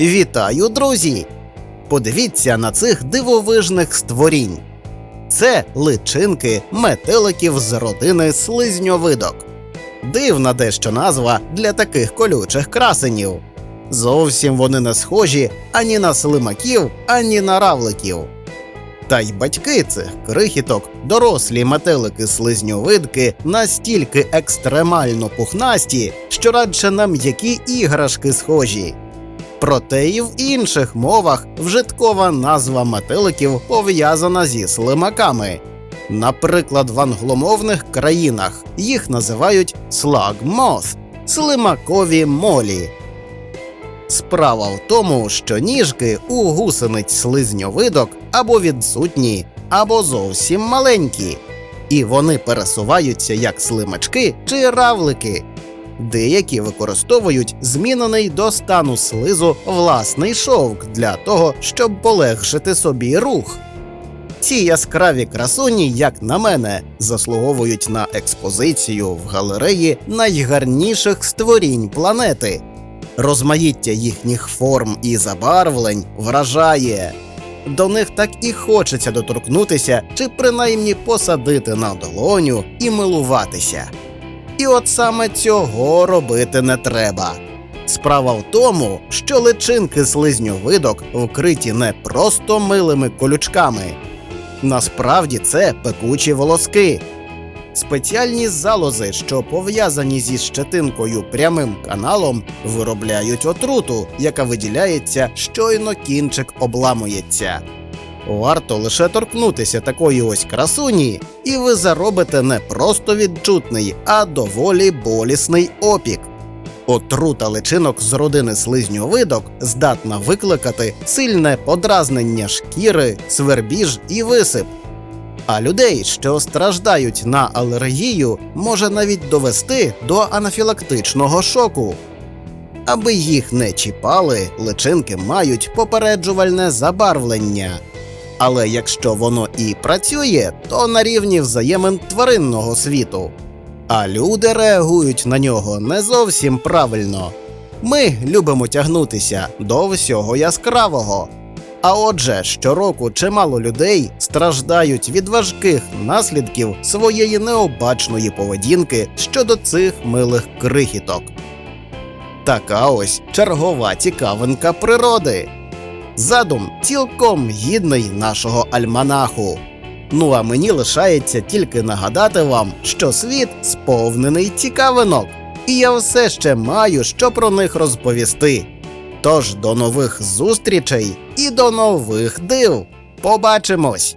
Вітаю, друзі! Подивіться на цих дивовижних створінь. Це личинки метеликів з родини слизньовидок. Дивна дещо назва для таких колючих красенів. Зовсім вони не схожі ані на слимаків, ані на равликів. Та й батьки цих крихіток, дорослі метелики слизньовидки, настільки екстремально пухнасті, що радше на м'які іграшки схожі. Проте і в інших мовах вжиткова назва метеликів пов'язана зі слимаками. Наприклад, в англомовних країнах їх називають moth – слимакові молі. Справа в тому, що ніжки у гусениць слизньовидок або відсутні, або зовсім маленькі, і вони пересуваються як слимачки чи равлики. Деякі використовують змінений до стану слизу власний шовк для того, щоб полегшити собі рух. Ці яскраві красуні, як на мене, заслуговують на експозицію в галереї найгарніших створінь планети. Розмаїття їхніх форм і забарвлень вражає. До них так і хочеться доторкнутися чи принаймні посадити на долоню і милуватися. І от саме цього робити не треба. Справа в тому, що личинки слизньовидок вкриті не просто милими колючками. Насправді це пекучі волоски. Спеціальні залози, що пов'язані зі щетинкою прямим каналом, виробляють отруту, яка виділяється щойно кінчик обламується. Варто лише торкнутися такої ось красуні, і ви заробите не просто відчутний, а доволі болісний опік. Отрута личинок з родини слизньовидок здатна викликати сильне подразнення шкіри, свербіж і висип. А людей, що страждають на алергію, може навіть довести до анафілактичного шоку. Аби їх не чіпали, личинки мають попереджувальне забарвлення. Але якщо воно і працює, то на рівні взаємин тваринного світу. А люди реагують на нього не зовсім правильно. Ми любимо тягнутися до всього яскравого. А отже, щороку чимало людей страждають від важких наслідків своєї необачної поведінки щодо цих милих крихіток. Така ось чергова цікавинка природи. Задум цілком гідний нашого альманаху. Ну а мені лишається тільки нагадати вам, що світ сповнений цікавинок, і я все ще маю що про них розповісти. Тож до нових зустрічей і до нових див. Побачимось!